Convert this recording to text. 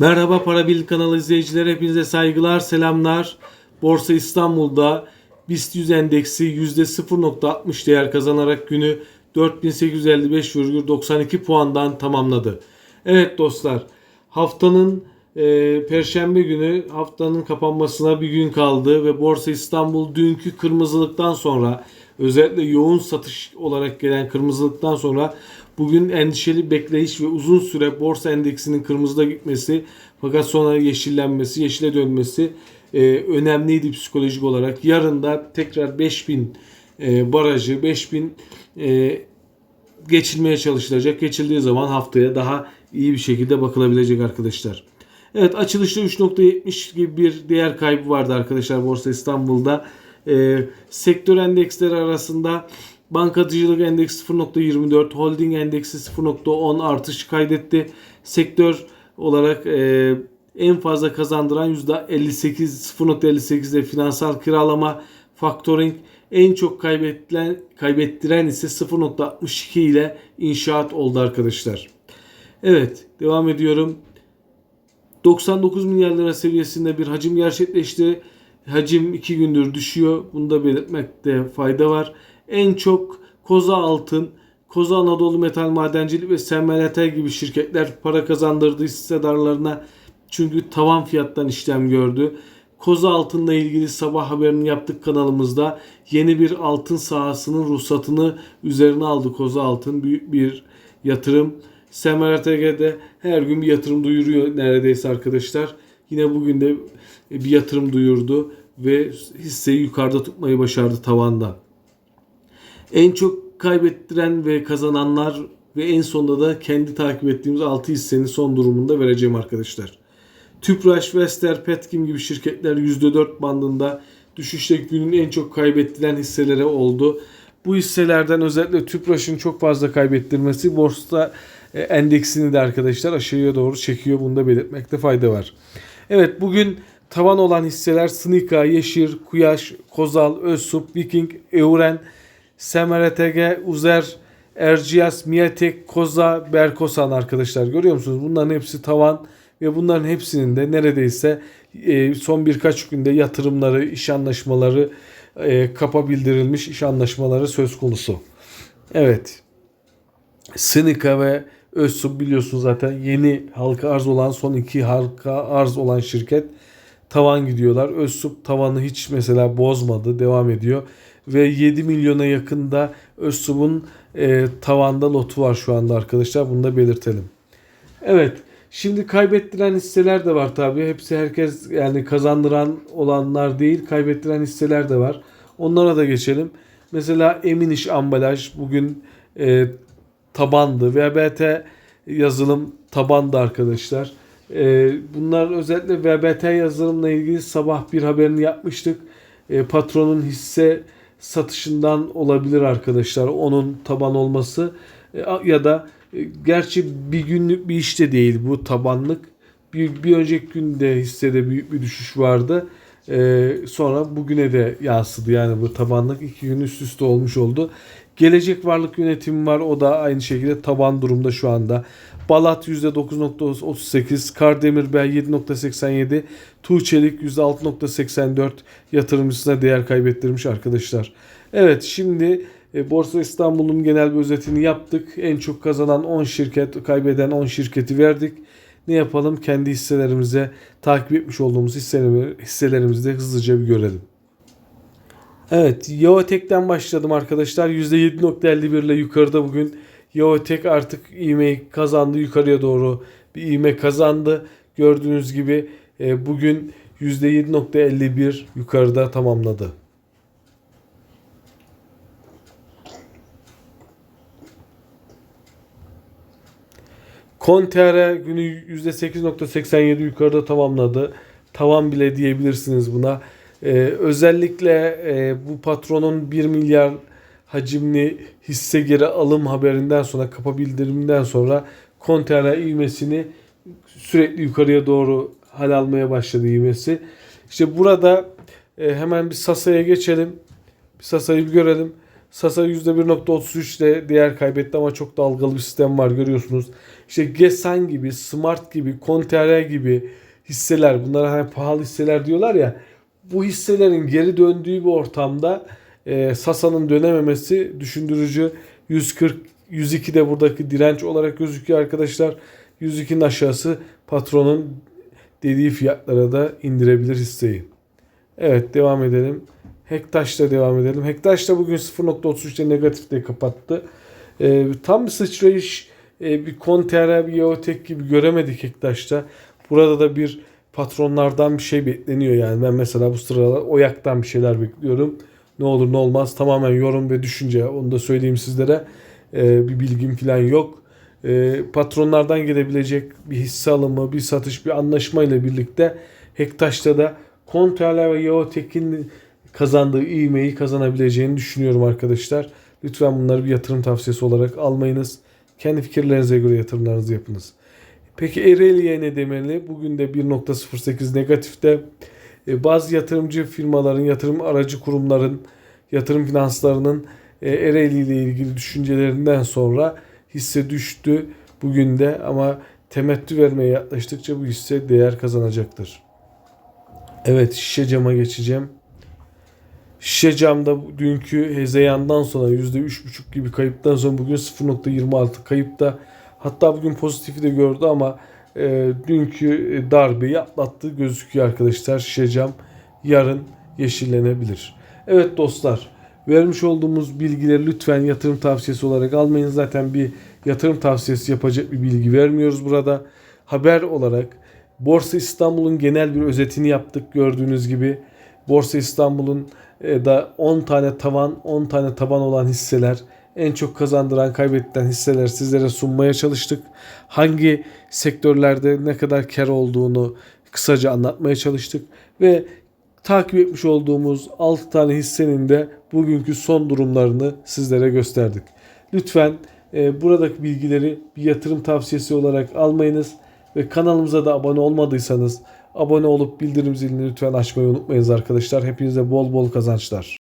Merhaba Para Bil kanalı izleyicileri hepinize saygılar selamlar. Borsa İstanbul'da BIST 100 endeksi %0.60 değer kazanarak günü 4855,92 puandan tamamladı. Evet dostlar haftanın e, perşembe günü haftanın kapanmasına bir gün kaldı ve Borsa İstanbul dünkü kırmızılıktan sonra özellikle yoğun satış olarak gelen kırmızılıktan sonra bugün endişeli bekleyiş ve uzun süre borsa endeksinin kırmızıda gitmesi fakat sonra yeşillenmesi, yeşile dönmesi e, önemliydi psikolojik olarak. Yarın da tekrar 5000 e, barajı, 5000 e, geçilmeye çalışılacak. Geçildiği zaman haftaya daha iyi bir şekilde bakılabilecek arkadaşlar. Evet açılışta 3.70 gibi bir değer kaybı vardı arkadaşlar Borsa İstanbul'da. Ee, sektör endeksleri arasında bankacılık endeksi 0.24, holding endeksi 0.10 artış kaydetti. Sektör olarak e, en fazla kazandıran %58 0.58'de finansal kiralama, factoring en çok kaybettiren, kaybettiren ise 0.62 ile inşaat oldu arkadaşlar. Evet devam ediyorum. 99 milyar lira seviyesinde bir hacim gerçekleşti. Hacim 2 gündür düşüyor. Bunu da belirtmekte fayda var. En çok Koza Altın, Koza Anadolu Metal Madencilik ve SMLT gibi şirketler para kazandırdı hissedarlarına. Çünkü tavan fiyattan işlem gördü. Koza Altın'la ilgili sabah haberini yaptık kanalımızda. Yeni bir altın sahasının ruhsatını üzerine aldı Koza Altın. Büyük bir yatırım. SMRTG'de her gün bir yatırım duyuruyor neredeyse arkadaşlar. Yine bugün de bir yatırım duyurdu ve hisseyi yukarıda tutmayı başardı tavanda. En çok kaybettiren ve kazananlar ve en sonunda da kendi takip ettiğimiz 6 hissenin son durumunda vereceğim arkadaşlar. Tüpraş, Vestel, Petkim gibi şirketler %4 bandında düşüşte günün en çok kaybettiren hisseleri oldu. Bu hisselerden özellikle Tüpraş'ın çok fazla kaybettirmesi borsa e, endeksini de arkadaşlar aşağıya doğru çekiyor. Bunu da belirtmekte fayda var. Evet bugün tavan olan hisseler Snika, Yeşir, Kuyaş, Kozal, Özsup, Viking, Euren, SMRTG, Uzer, Erciyes, Miatek, Koza, Berkosan arkadaşlar görüyor musunuz? Bunların hepsi tavan ve bunların hepsinin de neredeyse e, son birkaç günde yatırımları, iş anlaşmaları e, kapa bildirilmiş iş anlaşmaları söz konusu. Evet. Snika ve Özsub biliyorsunuz zaten yeni halka arz olan son iki halka arz olan şirket tavan gidiyorlar. Özsub tavanı hiç mesela bozmadı devam ediyor. Ve 7 milyona yakında Özsub'un e, tavanda lotu var şu anda arkadaşlar. Bunu da belirtelim. Evet. Şimdi kaybettiren hisseler de var tabii. Hepsi herkes yani kazandıran olanlar değil. Kaybettiren hisseler de var. Onlara da geçelim. Mesela Eminiş ambalaj bugün e, tabandı. VBT yazılım tabandı arkadaşlar. E, bunlar özellikle VBT yazılımla ilgili sabah bir haberini yapmıştık. E, patronun hisse satışından olabilir arkadaşlar. Onun taban olması e, ya da e, gerçi bir günlük bir işte değil bu tabanlık. Bir, bir önceki günde hissede büyük bir düşüş vardı. Ee, sonra bugüne de yansıdı. Yani bu tabanlık iki gün üst üste olmuş oldu. Gelecek varlık yönetimi var. O da aynı şekilde taban durumda şu anda. Balat %9.38, Kardemir Bey 7.87, Tuğçelik %6.84 yatırımcısına değer kaybettirmiş arkadaşlar. Evet şimdi e, Borsa İstanbul'un genel bir özetini yaptık. En çok kazanan 10 şirket, kaybeden 10 şirketi verdik. Ne yapalım? Kendi hisselerimize takip etmiş olduğumuz hisselerimizi de hızlıca bir görelim. Evet, Yotek'ten başladım arkadaşlar. %7.51 ile yukarıda bugün Yotek artık ivmeyi kazandı. Yukarıya doğru bir ivme kazandı. Gördüğünüz gibi e, bugün %7.51 yukarıda tamamladı. Conterre günü %8.87 yukarıda tamamladı. Tavan bile diyebilirsiniz buna. Ee, özellikle e, bu patronun 1 milyar hacimli hisse geri alım haberinden sonra kapa bildiriminden sonra Conterre ivmesini sürekli yukarıya doğru hal almaya başladı ivmesi. İşte burada e, hemen bir Sasa'ya geçelim. Bir Sasa'yı bir görelim. Sasa %1.33 ile değer kaybetti ama çok dalgalı bir sistem var görüyorsunuz. İşte Gesan gibi, Smart gibi, Conterra gibi hisseler bunlara hani pahalı hisseler diyorlar ya. Bu hisselerin geri döndüğü bir ortamda e, Sasa'nın dönememesi düşündürücü. 140 102 de buradaki direnç olarak gözüküyor arkadaşlar. 102'nin aşağısı patronun dediği fiyatlara da indirebilir hisseyi. Evet devam edelim. Hektaş'la devam edelim. Hektaş da bugün 0.33'te negatifte kapattı. Ee, tam bir sıçrayış e, bir Contera bir Yeotek gibi göremedik Hektaş'ta. Burada da bir patronlardan bir şey bekleniyor yani. Ben mesela bu sıralar Oyak'tan bir şeyler bekliyorum. Ne olur ne olmaz tamamen yorum ve düşünce. Onu da söyleyeyim sizlere. Ee, bir bilgim falan yok. Ee, patronlardan gelebilecek bir hisse alımı, bir satış, bir anlaşma ile birlikte Hektaş'ta da Contera ve Yeotek'in kazandığı ivmeyi kazanabileceğini düşünüyorum arkadaşlar. Lütfen bunları bir yatırım tavsiyesi olarak almayınız. Kendi fikirlerinize göre yatırımlarınızı yapınız. Peki Ereğli'ye ne demeli? Bugün de 1.08 negatifte. E, Bazı yatırımcı firmaların, yatırım aracı kurumların, yatırım finanslarının e, Ereğli ile ilgili düşüncelerinden sonra hisse düştü bugün de ama temettü vermeye yaklaştıkça bu hisse değer kazanacaktır. Evet şişe cama geçeceğim. Şişe camda dünkü hezeyandan sonra %3,5 gibi kayıptan sonra bugün 0.26 kayıpta. Hatta bugün pozitifi de gördü ama e, dünkü darbeyi atlattı gözüküyor arkadaşlar. Şişe cam yarın yeşillenebilir. Evet dostlar vermiş olduğumuz bilgileri lütfen yatırım tavsiyesi olarak almayın. Zaten bir yatırım tavsiyesi yapacak bir bilgi vermiyoruz burada. Haber olarak Borsa İstanbul'un genel bir özetini yaptık gördüğünüz gibi. Borsa İstanbul'un da 10 tane tavan, 10 tane taban olan hisseler, en çok kazandıran, kaybettiren hisseler sizlere sunmaya çalıştık. Hangi sektörlerde ne kadar kar olduğunu kısaca anlatmaya çalıştık ve takip etmiş olduğumuz 6 tane hissenin de bugünkü son durumlarını sizlere gösterdik. Lütfen e, buradaki bilgileri bir yatırım tavsiyesi olarak almayınız ve kanalımıza da abone olmadıysanız abone olup bildirim zilini lütfen açmayı unutmayınız arkadaşlar. Hepinize bol bol kazançlar.